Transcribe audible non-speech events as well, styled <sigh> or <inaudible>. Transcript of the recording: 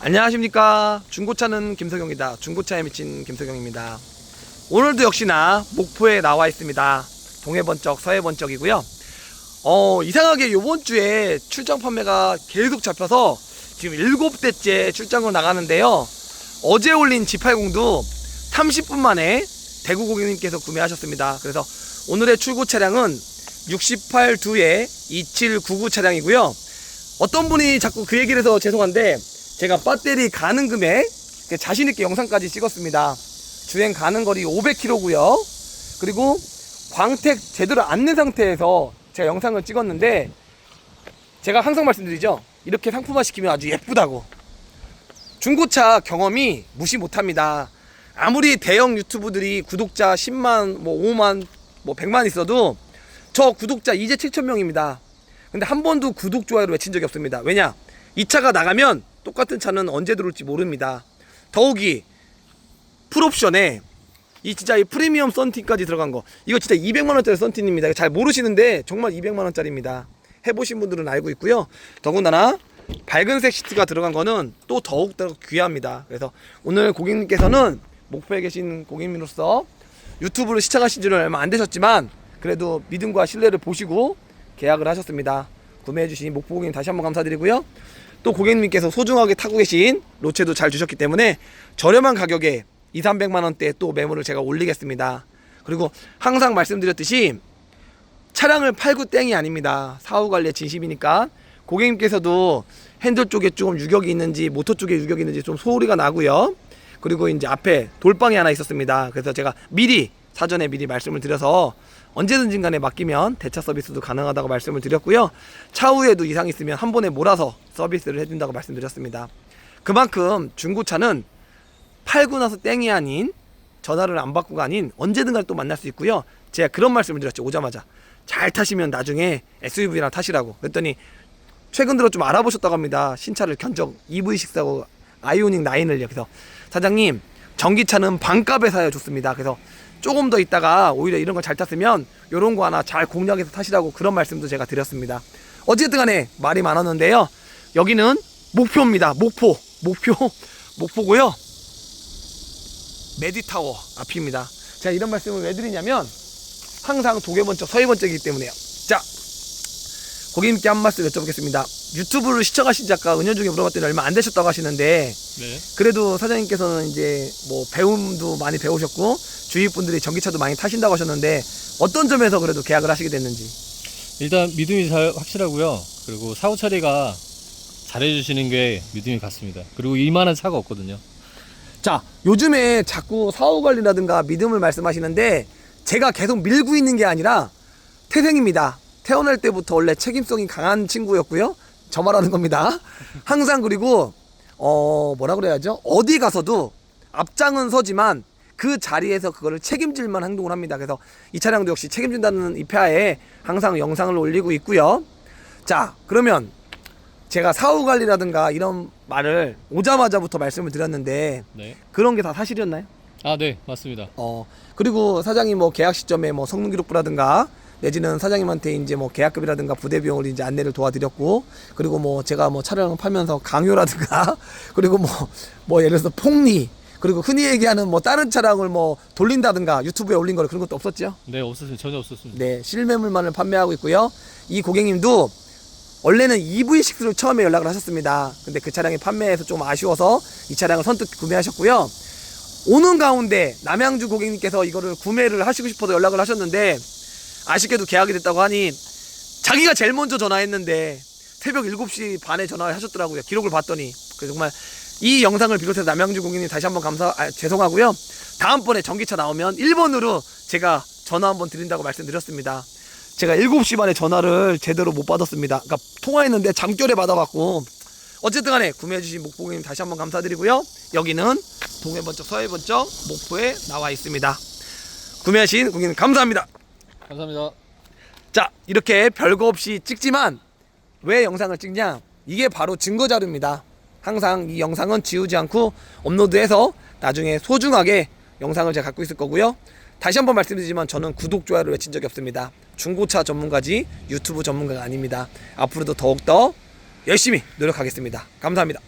안녕하십니까. 중고차는 김석영이다. 중고차에 미친 김석영입니다. 오늘도 역시나 목포에 나와 있습니다. 동해번쩍 서해번쩍이고요. 어 이상하게 요번 주에 출장 판매가 계속 잡혀서 지금 일곱 대째 출장을 나가는데요. 어제 올린 G80도 30분 만에 대구 고객님께서 구매하셨습니다. 그래서 오늘의 출고 차량은 68두의 2799 차량이고요. 어떤 분이 자꾸 그 얘기를 해서 죄송한데 제가 배터리 가는 금액 그 자신있게 영상까지 찍었습니다. 주행 가는 거리 500km고요. 그리고 광택 제대로 안 낸 상태에서 제가 영상을 찍었는데 제가 항상 말씀드리죠. 이렇게 상품화 시키면 아주 예쁘다고. 중고차 경험이 무시 못합니다. 아무리 대형 유튜브들이 구독자 10만, 뭐 5만, 뭐 100만 있어도 저 구독자 이제 7천 명입니다. 근데 한 번도 구독 좋아요를 외친 적이 없습니다. 왜냐? 이 차가 나가면 똑같은 차는 언제 들어올지 모릅니다. 더욱이 풀옵션에 이 진짜 이 프리미엄 썬팅까지 들어간 거 이거 진짜 200만 원짜리 썬팅입니다. 잘 모르시는데 정말 200만 원짜리입니다. 해보신 분들은 알고 있고요. 더군다나 밝은색 시트가 들어간 거는 또 더욱 더 귀합니다. 그래서 오늘 고객님께서는 목표에 계신 고객님으로서 유튜브를 시청하신 지는 얼마 안 되셨지만 그래도 믿음과 신뢰를 보시고 계약을 하셨습니다. 구매해주신 목포 고객님 다시 한번 감사드리고요. 또 고객님께서 소중하게 타고 계신 로체도 잘 주셨기 때문에 저렴한 가격에 2, 300만 원대 또 매물을 제가 올리겠습니다. 그리고 항상 말씀드렸듯이 차량을 팔고 땡이 아닙니다. 사후 관리에 진심이니까 고객님께서도 핸들 쪽에 좀 유격이 있는지 모터 쪽에 유격이 있는지 좀 소리가 나고요. 그리고 이제 앞에 돌방이 하나 있었습니다. 그래서 제가 미리 사전에 미리 말씀을 드려서 언제든지 간에 맡기면 대차 서비스도 가능하다고 말씀을 드렸고요. 차후에도 이상 있으면 한 번에 몰아서 서비스를 해준다고 말씀드렸습니다. 그만큼 중고차는 팔고 나서 땡이 아닌 전화를 안 받고가 아닌 언제든 간에 또 만날 수 있고요. 제가 그런 말씀을 드렸죠. 오자마자 잘 타시면 나중에 SUV랑 타시라고. 그랬더니 최근 들어 좀 알아보셨다고 합니다. 신차를 견적 EV6하고 아이오닉 9을요. 그래서 사장님 전기차는 반값에 사야 좋습니다. 그래서 조금 더 있다가 오히려 이런 걸 잘 탔으면 요런 거 하나 잘 공략해서 타시라고 그런 말씀도 제가 드렸습니다. 어쨌든 간에 말이 많았는데요. 여기는 목표입니다. 목포. 목표. <laughs> 목포고요. 메디타워 앞입니다. 제가 이런 말씀을 왜 드리냐면 항상 동해번쩍 서해번쩍이기 때문에요. 자, 고객님께 한 말씀 여쭤보겠습니다. 유튜브를 시청하신 지 아까 은연 중에 물어봤더니 얼마 안 되셨다고 하시는데 네. 그래도 사장님께서는 이제 뭐 배움도 많이 배우셨고 주위 분들이 전기차도 많이 타신다고 하셨는데 어떤 점에서 그래도 계약을 하시게 됐는지 일단 믿음이 잘 확실하고요. 그리고 사후 처리가 잘해주시는 게 믿음이 갔습니다. 그리고 이만한 차가 없거든요. 자 요즘에 자꾸 사후 관리라든가 믿음을 말씀하시는데 제가 계속 밀고 있는 게 아니라 태생입니다 태어날 때부터 원래 책임성이 강한 친구였고요 저 말하는 겁니다 항상 그리고 어 뭐라 그래야죠 어디 가서도 앞장은 서지만 그 자리에서 그거를 책임질만 행동을 합니다 그래서 이 차량도 역시 책임진다는 입하에 항상 영상을 올리고 있고요 자 그러면 제가 사후 관리라든가 이런 말을 오자마자부터 말씀을 드렸는데 네. 그런 게 다 사실이었나요? 아, 네, 맞습니다. 어 그리고 사장님 뭐 계약 시점에 뭐 성능 기록부라든가 내지는 사장님한테 이제 뭐 계약금이라든가 부대 비용을 이제 안내를 도와드렸고 그리고 뭐 제가 뭐 차량을 팔면서 강요라든가 <laughs> 그리고 뭐뭐 예를 들어서 폭리 그리고 흔히 얘기하는 뭐 다른 차량을 뭐 돌린다든가 유튜브에 올린 거를 그런 것도 없었죠? 네, 없었습니다. 전혀 없었습니다. 네, 실매물만을 판매하고 있고요. 이 고객님도 원래는 EV6를 처음에 연락을 하셨습니다. 근데 그 차량이 판매해서 좀 아쉬워서 이 차량을 선뜻 구매하셨고요. 오는 가운데 남양주 고객님께서 이거를 구매를 하시고 싶어서 연락을 하셨는데 아쉽게도 계약이 됐다고 하니 자기가 제일 먼저 전화했는데 새벽 7시 반에 전화를 하셨더라고요. 기록을 봤더니. 그래서 정말 이 영상을 비롯해서 남양주 고객님 다시 한번 감사, 아, 죄송하고요. 다음번에 전기차 나오면 1번으로 제가 전화 한번 드린다고 말씀드렸습니다. 제가 7시 반에 전화를 제대로 못 받았습니다. 그러니까 통화했는데 잠결에 받아갖고 어쨌든 간에 구매해주신 목포고객님 다시 한번 감사드리고요. 여기는 동해번쩍 서해번쩍 목포에 나와 있습니다. 구매하신 고객님 감사합니다. 감사합니다. 자 이렇게 별거 없이 찍지만 왜 영상을 찍냐? 이게 바로 증거 자료입니다. 항상 이 영상은 지우지 않고 업로드해서 나중에 소중하게 영상을 제가 갖고 있을 거고요. 다시 한번 말씀드리지만 저는 구독 좋아요를 외친 적이 없습니다. 중고차 전문가지 유튜브 전문가가 아닙니다. 앞으로도 더욱더 열심히 노력하겠습니다. 감사합니다